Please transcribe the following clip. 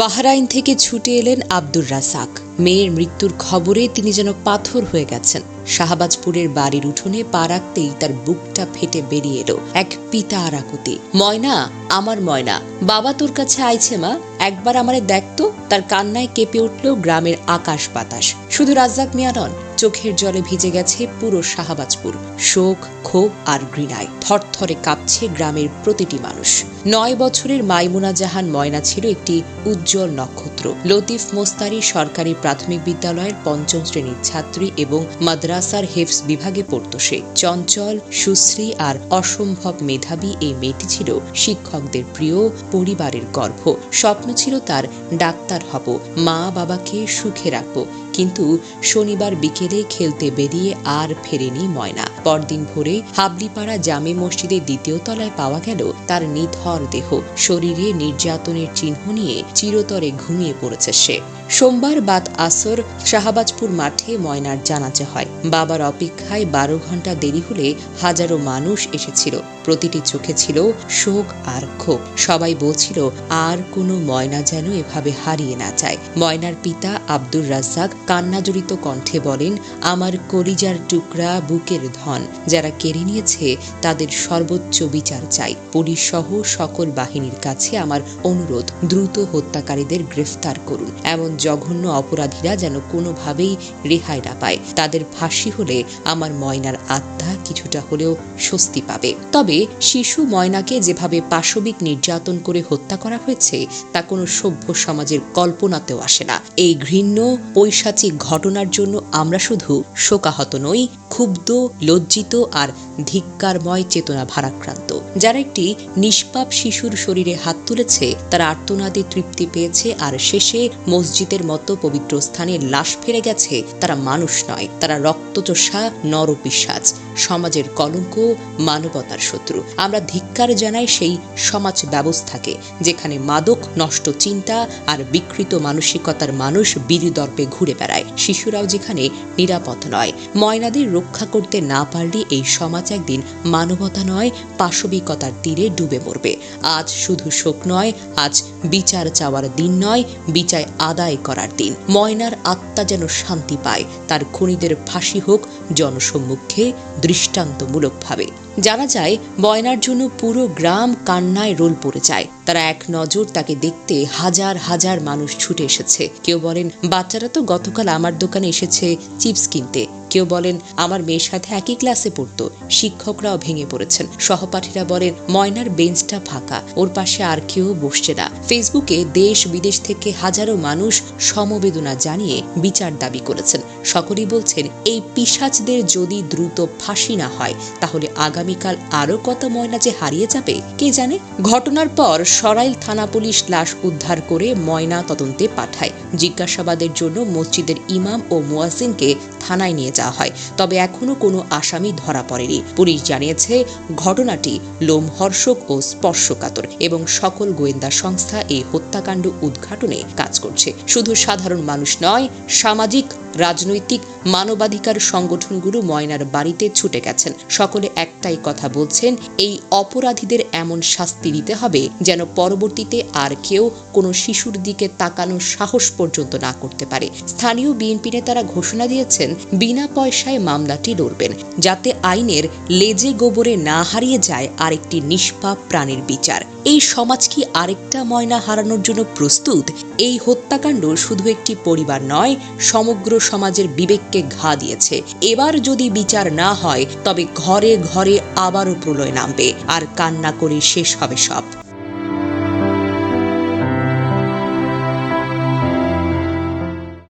Bahrain থেকে ছুটে এলেন আব্দুর রাসাক মেয়ের মৃত্যুর খবরে তিনি যেন পাথর হয়ে গেছেন। শাহবাজপুরের বাড়ির উঠোনে পা রাখতেই তার বুকটা ফেটে বেরিয়ে এলো এক পিতা আরাকুতি ময়না, আমার ময়না, বাবা তোর কাছে আইছে মা, একবার আমারে দেখতো তার কান্নায় কেঁপে উঠল গ্রামের আকাশ বাতাস। শুধু রাজ্জাক মিয়া নন চোখের জলে ভিজে গেছে পুরো শাহবাজপুর। শোক, ক্ষোভ আর ঘৃণায় থরথরে কাঁপছে গ্রামের প্রতিটি মানুষ। নয় বছরের মাইমুনা জাহান ময়না ছিল একটি উজ্জ্বল নক্ষত্র। লতিফ মোস্তারি সরকারি প্রাথমিক বিদ্যালয়ের পঞ্চম শ্রেণির ছাত্রী এবং মাদ্রাসার হেফস বিভাগে পড়ত সে। চঞ্চল, সুশ্রী আর অসম্ভব মেধাবী এই মেয়েটি ছিল শিক্ষকদের প্রিয়, পরিবারের গর্ভ স্বপ্ন ছিল তার ডাক্তার হব মা বাবাকে সুখে রাখব। কিন্তু শনিবার বিকেলে খেলতে বেরিয়ে আর ফেরেনি ময়না। পরদিন ভোরে হাবলিপাড়া জামে মসজিদের দ্বিতীয় তলায় পাওয়া গেল তার নিথর দেহ। শরীরে নির্যাতনের চিহ্ন নিয়ে চিরতরে ঘুমিয়ে পড়েছে সে। সোমবার বাদ আসর শাহবাজপুর মাঠে ময়নার জানাজা হয়। বাবার অপেক্ষায় বারো ঘণ্টা দেরি হলে হাজারো মানুষ এসেছিল। প্রতিটি চোখে ছিল শোক আর ক্ষোভ। সবাই বলছিল, আর কোনো ময়না যেন এভাবে হারিয়ে না যায়। ময়নার পিতা আব্দুর রাজ্জাক কান্নাজড়িত কণ্ঠে বলেন, আমার কলিজার টুকরা বুকের ধন, যারা কেড়ে নিয়েছে তাদের সর্বোচ্চ বিচার চাই। পুলিশ সহ সকল বাহিনীর কাছে আমার অনুরোধ, দ্রুত হত্যাকারীদের গ্রেফতার করুন। এমন জঘন্য অপরাধীরা যেন কোনোভাবেই রেহাই না পায়। তাদের ফাঁসি হলে আমার ময়নার আত্মা কিছুটা হলেও স্বস্তি পাবে। তবে শিশু ময়নাকে যেভাবে পাশবিক নির্যাতন করে হত্যা করা হয়েছে, তা কোনো সভ্য সমাজের কল্পনাতেও আসে না। এই ঘৃণ্য ঘটনার জন্য আমরা শুধু শোকাহত নই ক্ষুব্ধ, লজ্জিত আর ধিক্কারময় চেতনা ভারাক্রান্ত। যারা একটি নিষ্পাপ শিশুর শরীরে হাত তুলেছে, তারা আর্তনাদে তৃপ্তি পেয়েছে আর শেষে মসজিদের মতো পবিত্র স্থানে লাশ ফেলে গেছে, তারা মানুষ নয়, তারা রক্তচোষা নরপিসাজ সমাজের কলঙ্ক, মানবতার শত্রু। আমরা ধিক্কার জানাই সেই সমাজ ব্যবস্থাকে, যেখানে মাদক, নষ্ট চিন্তা আর বিকৃত মানসিকতার মানুষ বিরিদর্পে ঘুরে বেড়ায়। শিশুরাও যেখানে নিরাপদ নয়। ময়নাদের রক্ষা করতে না পারলে এই সমাজ একদিন মানবতা নয়, পাশবিকতার তীরে ডুবে মরবে। আজ শুধু শোক নয়, আজ বিচার চাওয়ার দিন নয়, বিচার আদায় করার দিন। ময়নার আত্মা যেন শান্তি পায়, তার খুনিদের ফাঁসি হোক জনসম্মুখে দৃষ্টান্তমূলকভাবে। জানা যায়, বয়নার জন্য পুরো গ্রাম কান্নায় রোল পড়ে যায়। তারা এক নজর তাকে দেখতে হাজার হাজার মানুষ ছুটে এসেছে। কেউ বলেন, বাচ্চারা তো গতকাল আমার দোকানে এসেছে চিপস কিনতে। কেউ বলেন, আমার মেয়ের সাথে একই ক্লাসে পড়তো। শিক্ষকরাও ভেঙে পড়েছেন। সহপাঠীরা বলেন, ময়নার বেঞ্চটা ফাঁকা। ওর পাশে আর কেউ বসছে না। ফেসবুকে দেশ বিদেশ থেকে হাজারো মানুষ সমবেদনা জানিয়ে বিচার দাবি করেছেন। সকলেই বলছেন, এই পিসাচদের যদি দ্রুত ফাঁসি না হয়, তাহলে আগামীকাল আরও কত ময়না যে হারিয়ে যাবে? কে জানে? ঘটনার পর সরাইল থানা পুলিশ লাশ উদ্ধার করে ময়না তদন্তে পাঠায়। জিজ্ঞাসাবাদের জন্য মসজিদের ইমাম ও মুয়াজ্জিনকে থানায় নিয়ে যাওয়া হয়। তবে এখনও কোনো আসামি ধরা পড়েনি। পুলিশ জানিয়েছে, ঘটনাটি লোমহর্ষক ও স্পর্শকাতর এবং সকল গোয়েন্দা সংস্থা এই হত্যাকাণ্ড উদ্ঘাটনে কাজ করছে। শুধু সাধারণ মানুষ নয়, সামাজিক, রাজনৈতিক, মানবাধিকার সংগঠনগুলো ময়নার বাড়িতে ছুটে গেছেন। সকলে একটাই কথা বলছেন, এই অপরাধীদের এমন শাস্তি দিতে হবে যেন পরবর্তীতে আর কেউ কোনো শিশুর দিকে তাকানোর সাহস পর্যন্ত না করতে পারে। স্থানীয় বিএনপি নেতারা ঘোষণা দিয়েছেন, বিনা পয়সায় মামলাটি লড়বেন, যাতে আইনের লেজে গোবরে না হারিয়ে যায় আরেকটি নিষ্পাপ প্রাণীর বিচার। এই সমাজ কি আরেকটা ময়না হারানোর জন্য প্রস্তুত? এই হত্যাকাণ্ড শুধু একটি পরিবার নয়, সমগ্র সমাজের বিবেককে ঘা দিয়েছে। এবার যদি বিচার না হয়, তবে ঘরে ঘরে আবারও প্রলয় নামবে, আর কান্না করে শেষ হবে সব।